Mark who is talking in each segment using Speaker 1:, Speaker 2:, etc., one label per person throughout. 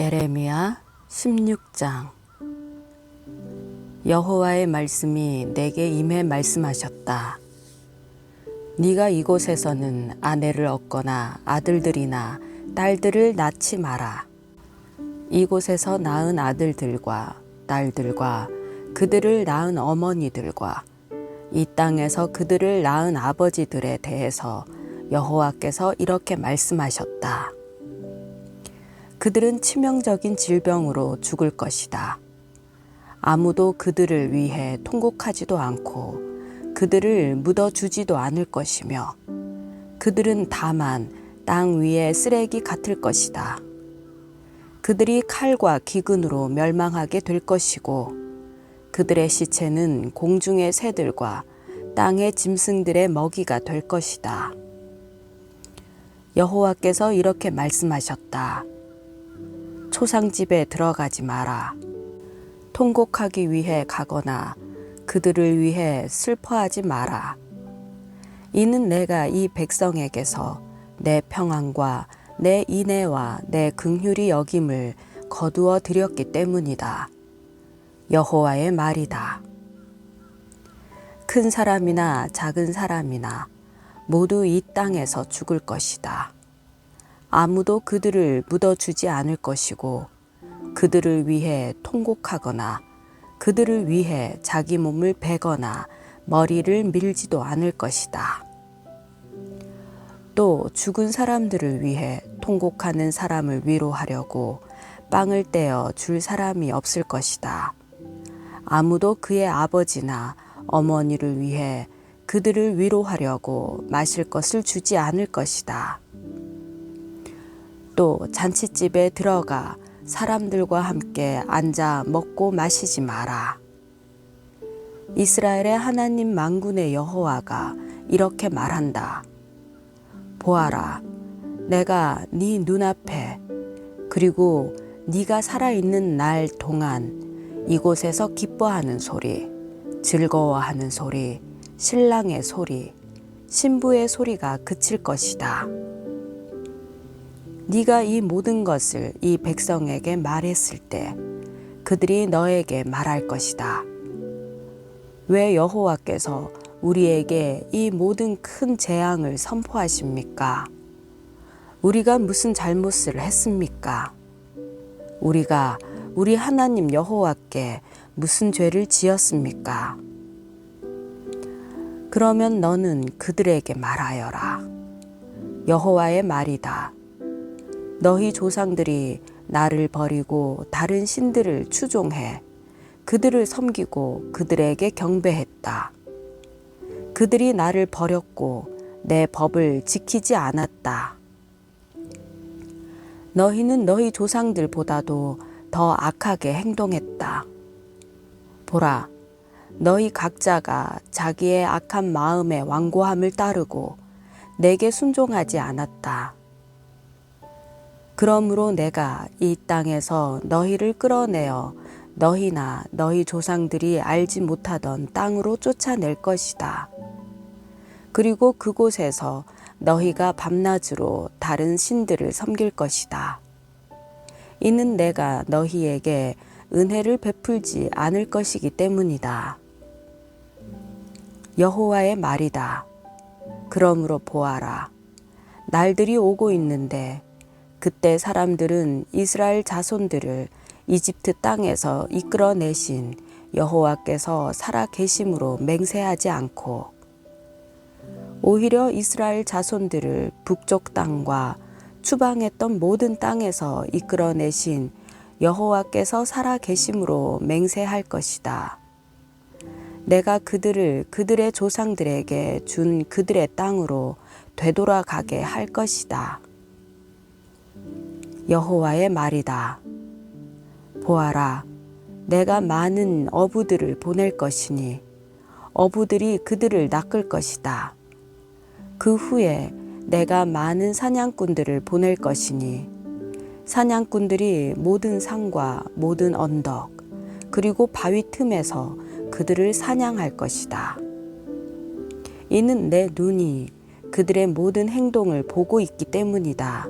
Speaker 1: 예레미야 16장 여호와의 말씀이 내게 임해 말씀하셨다. 네가 이곳에서는 아내를 얻거나 아들들이나 딸들을 낳지 마라. 이곳에서 낳은 아들들과 딸들과 그들을 낳은 어머니들과 이 땅에서 그들을 낳은 아버지들에 대해서 여호와께서 이렇게 말씀하셨다. 그들은 치명적인 질병으로 죽을 것이다. 아무도 그들을 위해 통곡하지도 않고 그들을 묻어주지도 않을 것이며 그들은 다만 땅 위의 쓰레기 같을 것이다. 그들이 칼과 기근으로 멸망하게 될 것이고 그들의 시체는 공중의 새들과 땅의 짐승들의 먹이가 될 것이다. 여호와께서 이렇게 말씀하셨다. 초상집에 들어가지 마라. 통곡하기 위해 가거나 그들을 위해 슬퍼하지 마라. 이는 내가 이 백성에게서 내 평안과 내 인애와 내 긍휼이 여김을 거두어 드렸기 때문이다. 여호와의 말이다. 큰 사람이나 작은 사람이나 모두 이 땅에서 죽을 것이다. 아무도 그들을 묻어주지 않을 것이고 그들을 위해 통곡하거나 그들을 위해 자기 몸을 베거나 머리를 밀지도 않을 것이다. 또 죽은 사람들을 위해 통곡하는 사람을 위로하려고 빵을 떼어 줄 사람이 없을 것이다. 아무도 그의 아버지나 어머니를 위해 그들을 위로하려고 마실 것을 주지 않을 것이다. 또 잔치집에 들어가 사람들과 함께 앉아 먹고 마시지 마라. 이스라엘의 하나님 만군의 여호와가 이렇게 말한다. 보아라, 내가 네 눈앞에 그리고 네가 살아 있는 날 동안 이곳에서 기뻐하는 소리, 즐거워하는 소리, 신랑의 소리, 신부의 소리가 그칠 것이다. 네가 이 모든 것을 이 백성에게 말했을 때 그들이 너에게 말할 것이다. 왜 여호와께서 우리에게 이 모든 큰 재앙을 선포하십니까? 우리가 무슨 잘못을 했습니까? 우리가 우리 하나님 여호와께 무슨 죄를 지었습니까? 그러면 너는 그들에게 말하여라. 여호와의 말이다. 너희 조상들이 나를 버리고 다른 신들을 추종해 그들을 섬기고 그들에게 경배했다. 그들이 나를 버렸고 내 법을 지키지 않았다. 너희는 너희 조상들보다도 더 악하게 행동했다. 보라, 너희 각자가 자기의 악한 마음의 완고함을 따르고 내게 순종하지 않았다. 그러므로 내가 이 땅에서 너희를 끌어내어 너희나 너희 조상들이 알지 못하던 땅으로 쫓아낼 것이다. 그리고 그곳에서 너희가 밤낮으로 다른 신들을 섬길 것이다. 이는 내가 너희에게 은혜를 베풀지 않을 것이기 때문이다. 여호와의 말이다. 그러므로 보아라. 날들이 오고 있는데 그때 사람들은 이스라엘 자손들을 이집트 땅에서 이끌어내신 여호와께서 살아 계심으로 맹세하지 않고 오히려 이스라엘 자손들을 북쪽 땅과 추방했던 모든 땅에서 이끌어내신 여호와께서 살아 계심으로 맹세할 것이다. 내가 그들을 그들의 조상들에게 준 그들의 땅으로 되돌아가게 할 것이다. 여호와의 말이다. 보아라, 내가 많은 어부들을 보낼 것이니 어부들이 그들을 낚을 것이다. 그 후에 내가 많은 사냥꾼들을 보낼 것이니 사냥꾼들이 모든 산과 모든 언덕 그리고 바위 틈에서 그들을 사냥할 것이다. 이는 내 눈이 그들의 모든 행동을 보고 있기 때문이다.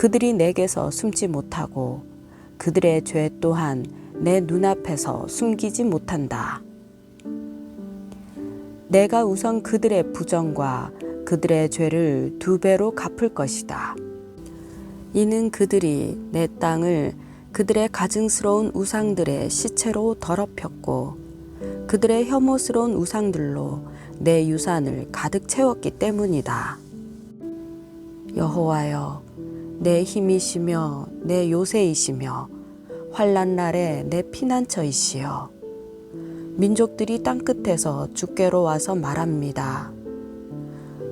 Speaker 1: 그들이 내게서 숨지 못하고 그들의 죄 또한 내 눈앞에서 숨기지 못한다. 내가 우선 그들의 부정과 그들의 죄를 두 배로 갚을 것이다. 이는 그들이 내 땅을 그들의 가증스러운 우상들의 시체로 더럽혔고 그들의 혐오스러운 우상들로 내 유산을 가득 채웠기 때문이다. 여호와여, 내 힘이시며 내 요새이시며 환란 날에 내 피난처이시여. 민족들이 땅 끝에서 주께로 와서 말합니다.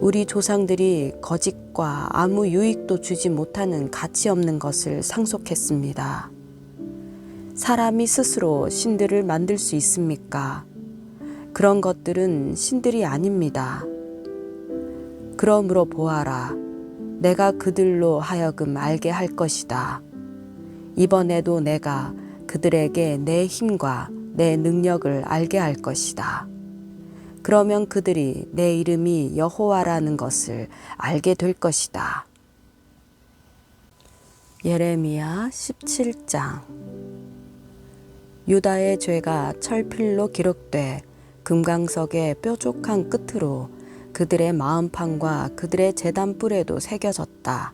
Speaker 1: 우리 조상들이 거짓과 아무 유익도 주지 못하는 가치 없는 것을 상속했습니다. 사람이 스스로 신들을 만들 수 있습니까? 그런 것들은 신들이 아닙니다. 그러므로 보아라. 내가 그들로 하여금 알게 할 것이다. 이번에도 내가 그들에게 내 힘과 내 능력을 알게 할 것이다. 그러면 그들이 내 이름이 여호와라는 것을 알게 될 것이다. 예레미야 17장 유다의 죄가 철필로 기록돼 금강석의 뾰족한 끝으로 그들의 마음판과 그들의 재단 뿔에도 새겨졌다.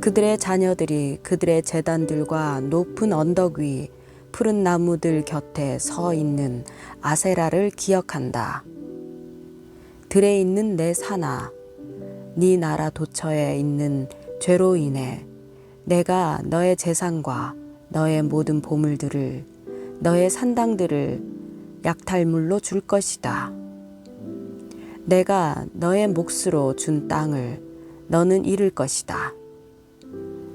Speaker 1: 그들의 자녀들이 그들의 재단들과 높은 언덕 위 푸른 나무들 곁에 서 있는 아세라를 기억한다. 들에 있는 내 산아, 네 나라 도처에 있는 죄로 인해 내가 너의 재산과 너의 모든 보물들을 너의 산당들을 약탈물로 줄 것이다. 내가 너의 몫으로 준 땅을 너는 잃을 것이다.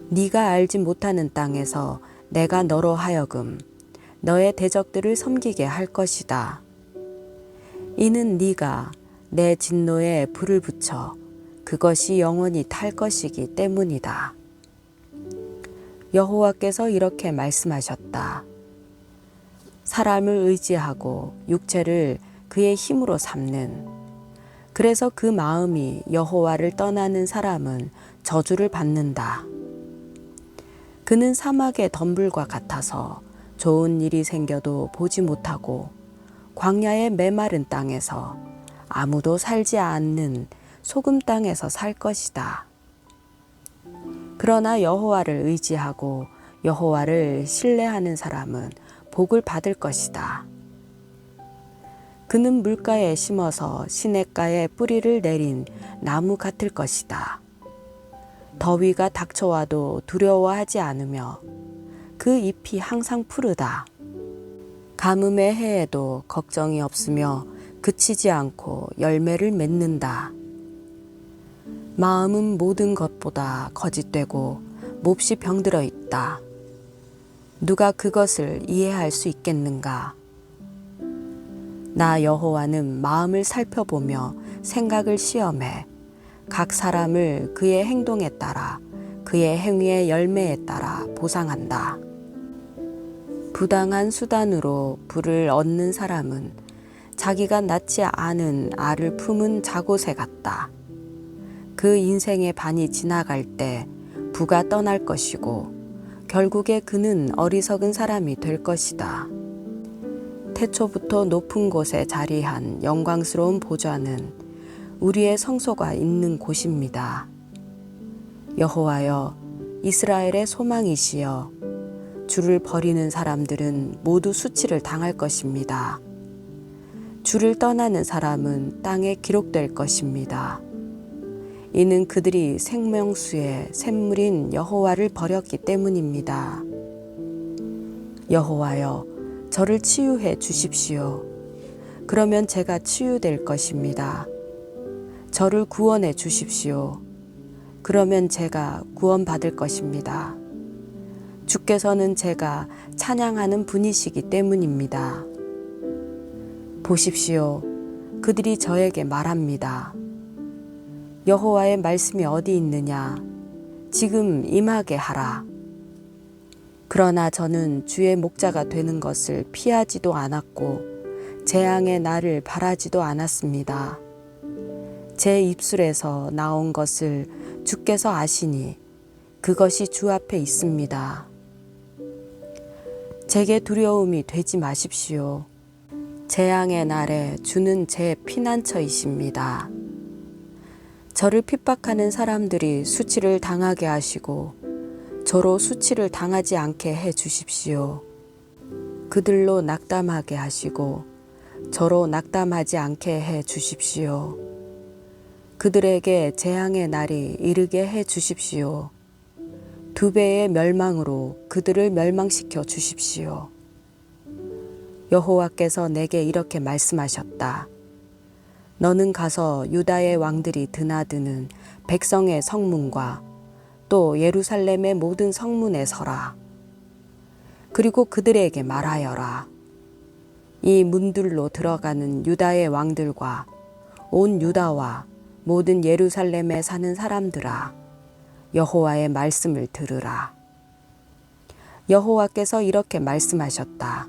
Speaker 1: 네가 알지 못하는 땅에서 내가 너로 하여금 너의 대적들을 섬기게 할 것이다. 이는 네가 내 진노에 불을 붙여 그것이 영원히 탈 것이기 때문이다. 여호와께서 이렇게 말씀하셨다. 사람을 의지하고 육체를 그의 힘으로 삼는 그래서 그 마음이 여호와를 떠나는 사람은 저주를 받는다. 그는 사막의 덤불과 같아서 좋은 일이 생겨도 보지 못하고 광야의 메마른 땅에서 아무도 살지 않는 소금 땅에서 살 것이다. 그러나 여호와를 의지하고 여호와를 신뢰하는 사람은 복을 받을 것이다. 그는 물가에 심어서 시냇가에 뿌리를 내린 나무 같을 것이다. 더위가 닥쳐와도 두려워하지 않으며 그 잎이 항상 푸르다. 가뭄의 해에도 걱정이 없으며 그치지 않고 열매를 맺는다. 마음은 모든 것보다 거짓되고 몹시 병들어 있다. 누가 그것을 이해할 수 있겠는가? 나 여호와는 마음을 살펴보며 생각을 시험해 각 사람을 그의 행동에 따라 그의 행위의 열매에 따라 보상한다. 부당한 수단으로 부를 얻는 사람은 자기가 낳지 않은 알을 품은 자고새 같다. 그 인생의 반이 지나갈 때 부가 떠날 것이고 결국에 그는 어리석은 사람이 될 것이다. 태초부터 높은 곳에 자리한 영광스러운 보좌는 우리의 성소가 있는 곳입니다. 여호와여 이스라엘의 소망이시여 주를 버리는 사람들은 모두 수치를 당할 것입니다. 주를 떠나는 사람은 땅에 기록될 것입니다. 이는 그들이 생명수의 샘물인 여호와를 버렸기 때문입니다. 여호와여, 저를 치유해 주십시오. 그러면 제가 치유될 것입니다. 저를 구원해 주십시오. 그러면 제가 구원받을 것입니다. 주께서는 제가 찬양하는 분이시기 때문입니다. 보십시오. 그들이 저에게 말합니다. 여호와의 말씀이 어디 있느냐? 지금 임하게 하라. 그러나 저는 주의 목자가 되는 것을 피하지도 않았고 재앙의 날을 바라지도 않았습니다. 제 입술에서 나온 것을 주께서 아시니 그것이 주 앞에 있습니다. 제게 두려움이 되지 마십시오. 재앙의 날에 주는 제 피난처이십니다. 저를 핍박하는 사람들이 수치를 당하게 하시고 저로 수치를 당하지 않게 해 주십시오. 그들로 낙담하게 하시고 저로 낙담하지 않게 해 주십시오. 그들에게 재앙의 날이 이르게 해 주십시오. 두 배의 멸망으로 그들을 멸망시켜 주십시오. 여호와께서 내게 이렇게 말씀하셨다. 너는 가서 유다의 왕들이 드나드는 백성의 성문과 또 예루살렘의 모든 성문에 서라. 그리고 그들에게 말하여라. 이 문들로 들어가는 유다의 왕들과 온 유다와 모든 예루살렘에 사는 사람들아 여호와의 말씀을 들으라. 여호와께서 이렇게 말씀하셨다.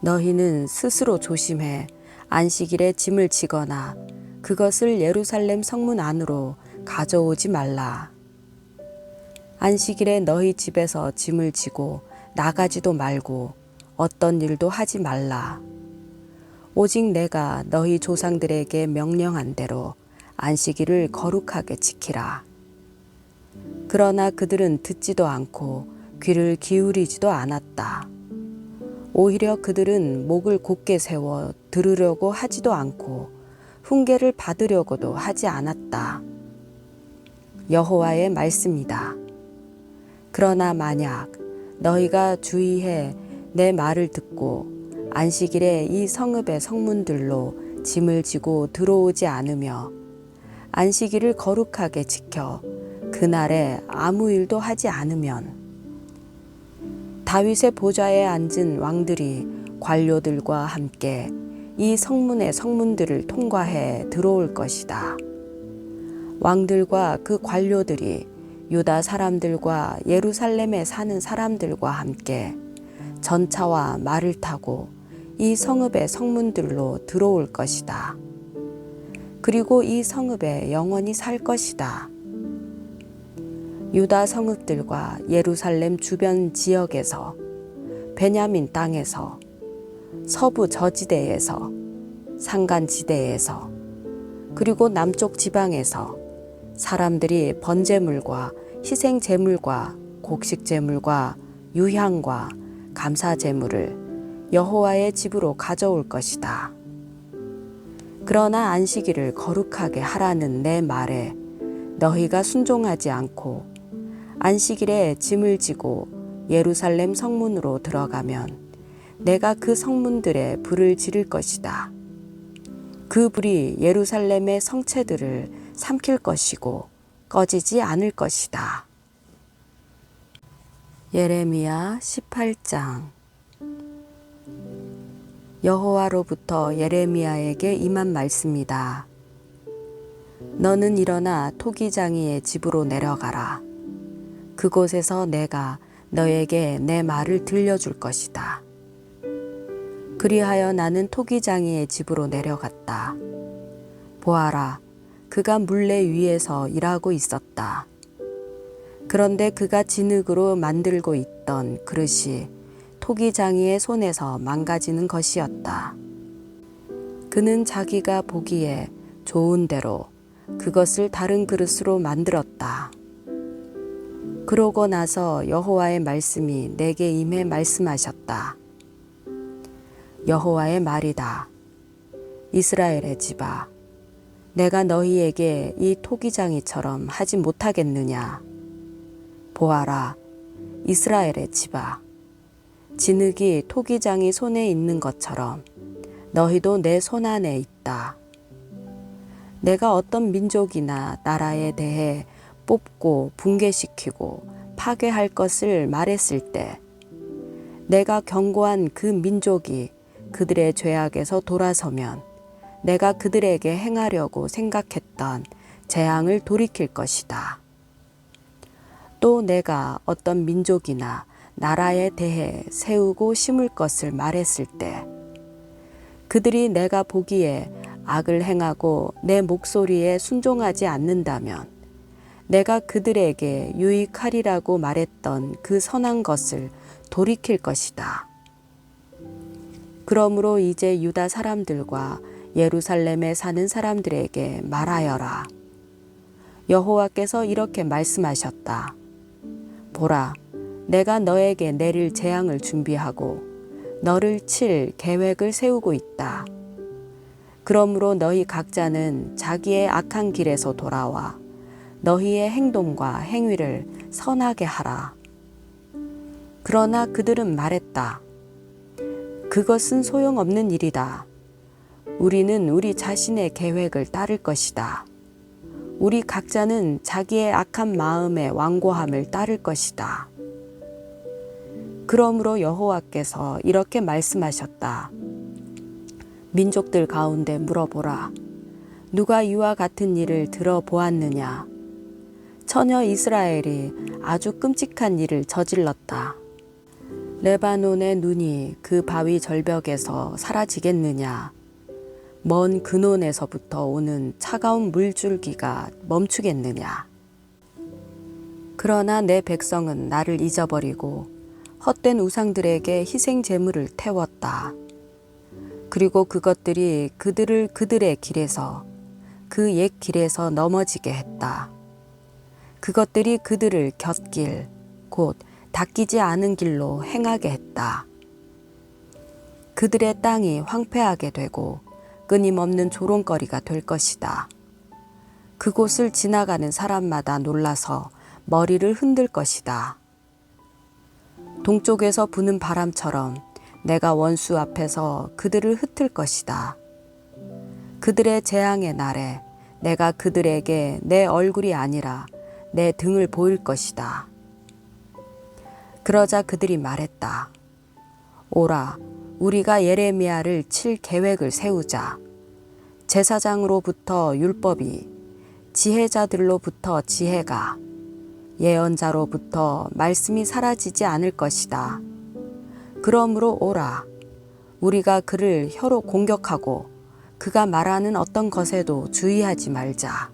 Speaker 1: 너희는 스스로 조심해 안식일에 짐을 지거나 그것을 예루살렘 성문 안으로 가져오지 말라. 안식일에 너희 집에서 짐을 지고 나가지도 말고 어떤 일도 하지 말라. 오직 내가 너희 조상들에게 명령한 대로 안식일을 거룩하게 지키라. 그러나 그들은 듣지도 않고 귀를 기울이지도 않았다. 오히려 그들은 목을 곧게 세워 들으려고 하지도 않고 훈계를 받으려고도 하지 않았다. 여호와의 말씀이다. 그러나 만약 너희가 주의해 내 말을 듣고 안식일에 이 성읍의 성문들로 짐을 지고 들어오지 않으며 안식일을 거룩하게 지켜 그날에 아무 일도 하지 않으면 다윗의 보좌에 앉은 왕들이 관료들과 함께 이 성문의 성문들을 통과해 들어올 것이다. 왕들과 그 관료들이 유다 사람들과 예루살렘에 사는 사람들과 함께 전차와 말을 타고 이 성읍의 성문들로 들어올 것이다. 그리고 이 성읍에 영원히 살 것이다. 유다 성읍들과 예루살렘 주변 지역에서 베냐민 땅에서 서부 저지대에서 산간 지대에서 그리고 남쪽 지방에서 사람들이 번제물과 희생 제물과 곡식 제물과 유향과 감사 제물을 여호와의 집으로 가져올 것이다. 그러나 안식일을 거룩하게 하라는 내 말에 너희가 순종하지 않고 안식일에 짐을 지고 예루살렘 성문으로 들어가면 내가 그 성문들에 불을 지를 것이다. 그 불이 예루살렘의 성체들을 삼킬 것이고 꺼지지 않을 것이다. 예레미야 18장 여호와로부터 예레미야에게 임한 말씀이다. 너는 일어나 토기장이의 집으로 내려가라. 그곳에서 내가 너에게 내 말을 들려줄 것이다. 그리하여 나는 토기장이의 집으로 내려갔다. 보아라, 그가 물레 위에서 일하고 있었다. 그런데 그가 진흙으로 만들고 있던 그릇이 토기장이의 손에서 망가지는 것이었다. 그는 자기가 보기에 좋은 대로 그것을 다른 그릇으로 만들었다. 그러고 나서 여호와의 말씀이 내게 임해 말씀하셨다. 여호와의 말이다. 이스라엘의 집아, 내가 너희에게 이 토기장이처럼 하지 못하겠느냐? 보아라, 이스라엘의 집아, 진흙이 토기장이 손에 있는 것처럼 너희도 내 손 안에 있다. 내가 어떤 민족이나 나라에 대해 뽑고 붕괴시키고 파괴할 것을 말했을 때 내가 경고한 그 민족이 그들의 죄악에서 돌아서면 내가 그들에게 행하려고 생각했던 재앙을 돌이킬 것이다. 또 내가 어떤 민족이나 나라에 대해 세우고 심을 것을 말했을 때 그들이 내가 보기에 악을 행하고 내 목소리에 순종하지 않는다면 내가 그들에게 유익하리라고 말했던 그 선한 것을 돌이킬 것이다. 그러므로 이제 유다 사람들과 예루살렘에 사는 사람들에게 말하여라. 여호와께서 이렇게 말씀하셨다. 보라, 내가 너에게 내릴 재앙을 준비하고 너를 칠 계획을 세우고 있다. 그러므로 너희 각자는 자기의 악한 길에서 돌아와 너희의 행동과 행위를 선하게 하라. 그러나 그들은 말했다. 그것은 소용없는 일이다. 우리는 우리 자신의 계획을 따를 것이다. 우리 각자는 자기의 악한 마음의 완고함을 따를 것이다. 그러므로 여호와께서 이렇게 말씀하셨다. 민족들 가운데 물어보라. 누가 이와 같은 일을 들어보았느냐? 처녀 이스라엘이 아주 끔찍한 일을 저질렀다. 레바논의 눈이 그 바위 절벽에서 사라지겠느냐? 먼 근원에서부터 오는 차가운 물줄기가 멈추겠느냐? 그러나 내 백성은 나를 잊어버리고 헛된 우상들에게 희생 제물을 태웠다. 그리고 그것들이 그들을 그들의 길에서 그 옛 길에서 넘어지게 했다. 그것들이 그들을 곁길, 곧 닦이지 않은 길로 행하게 했다. 그들의 땅이 황폐하게 되고 끊임없는 조롱거리가 될 것이다. 그곳을 지나가는 사람마다 놀라서 머리를 흔들 것이다. 동쪽에서 부는 바람처럼 내가 원수 앞에서 그들을 흩을 것이다. 그들의 재앙의 날에 내가 그들에게 내 얼굴이 아니라 내 등을 보일 것이다. 그러자 그들이 말했다. 오라, 우리가 예레미야를 칠 계획을 세우자. 제사장으로부터 율법이, 지혜자들로부터 지혜가, 예언자로부터 말씀이 사라지지 않을 것이다. 그러므로 오라. 우리가 그를 혀로 공격하고 그가 말하는 어떤 것에도 주의하지 말자.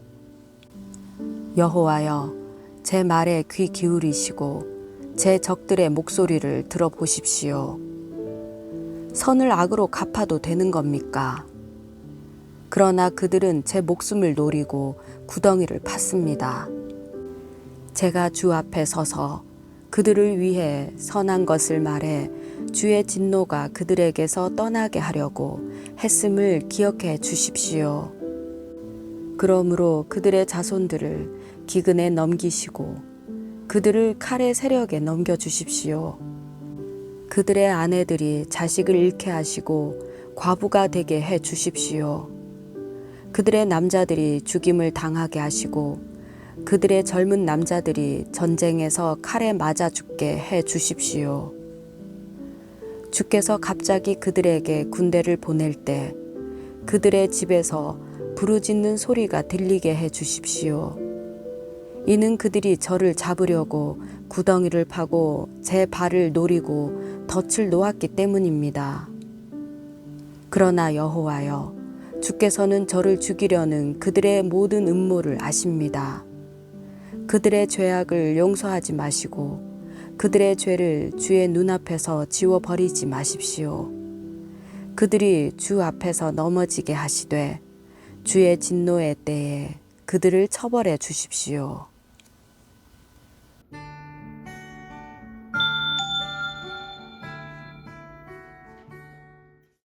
Speaker 1: 여호와여, 제 말에 귀 기울이시고 제 적들의 목소리를 들어보십시오. 선을 악으로 갚아도 되는 겁니까? 그러나 그들은 제 목숨을 노리고 구덩이를 팠습니다. 제가 주 앞에 서서 그들을 위해 선한 것을 말해 주의 진노가 그들에게서 떠나게 하려고 했음을 기억해 주십시오. 그러므로 그들의 자손들을 기근에 넘기시고 그들을 칼의 세력에 넘겨 주십시오. 그들의 아내들이 자식을 잃게 하시고 과부가 되게 해 주십시오. 그들의 남자들이 죽임을 당하게 하시고 그들의 젊은 남자들이 전쟁에서 칼에 맞아 죽게 해 주십시오. 주께서 갑자기 그들에게 군대를 보낼 때 그들의 집에서 부르짖는 소리가 들리게 해 주십시오. 이는 그들이 저를 잡으려고 구덩이를 파고 제 발을 노리고 덫을 놓았기 때문입니다. 그러나 여호와여, 주께서는 저를 죽이려는 그들의 모든 음모를 아십니다. 그들의 죄악을 용서하지 마시고 그들의 죄를 주의 눈앞에서 지워버리지 마십시오. 그들이 주 앞에서 넘어지게 하시되 주의 진노의 때에 그들을 처벌해 주십시오.